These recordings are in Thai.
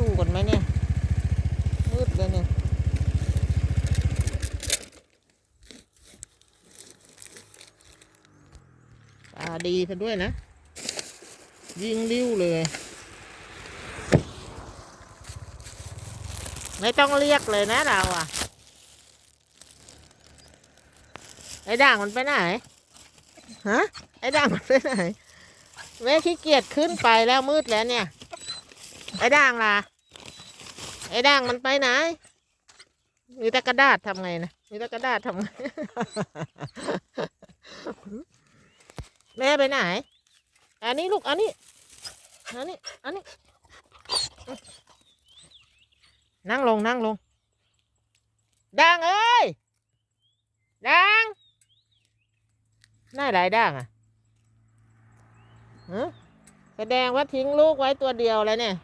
อยู่กันไหมเนี่ย มืดเลยเนี่ย ตาดีซะด้วยนะ ยิงริ้วเลย ไม่ต้องเรียกเลยนะเราอะ ไอ้ด่างมันไปไหน ฮะ ไอ้ด่างมันไปไหนแม่ขี้เกียจขึ้นไปแล้วมืดแล้วเนี่ย ไอ้ด่างล่ะ ไอ้ด่างมันไปไหน มีแต่กระดาษทำไงนะ มีแต่กระดาษทำไง แม่ไปไหน อันนี้ลูก อันนี้ อันนี้ อันนี้ นั่งลงนั่งลงด่างเอ้ยด่างน่าหลายด่างอะฮะแสดงว่าทิ้งลูกไว้ตัวเดียวแล้วเนี่ย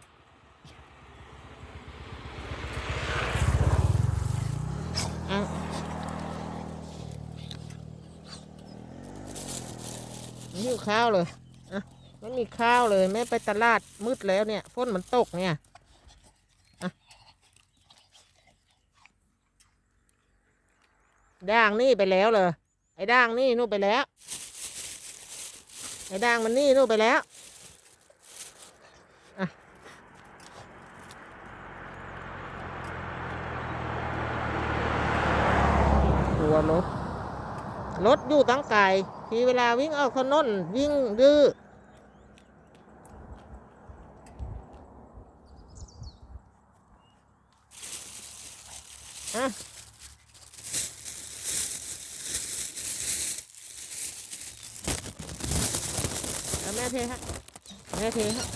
เอาไม่ หิวข้าวเลยอะไม่มีข้าวเลย แม่ไปตลาดมืดแล้วเนี่ยฝนมันตกเนี่ยด่างนี่ไปแล้วเลยไอ้ด่างนี่นู่นไปแล้ว ไอ้ด่างมันนี่นู่นไปแล้วอะตัวรถรถอยู่ตั้งไกล ทีเวลาวิ่งออกถนนวิ่งดื้อเอาแม่เทฮะแม่เทฮะ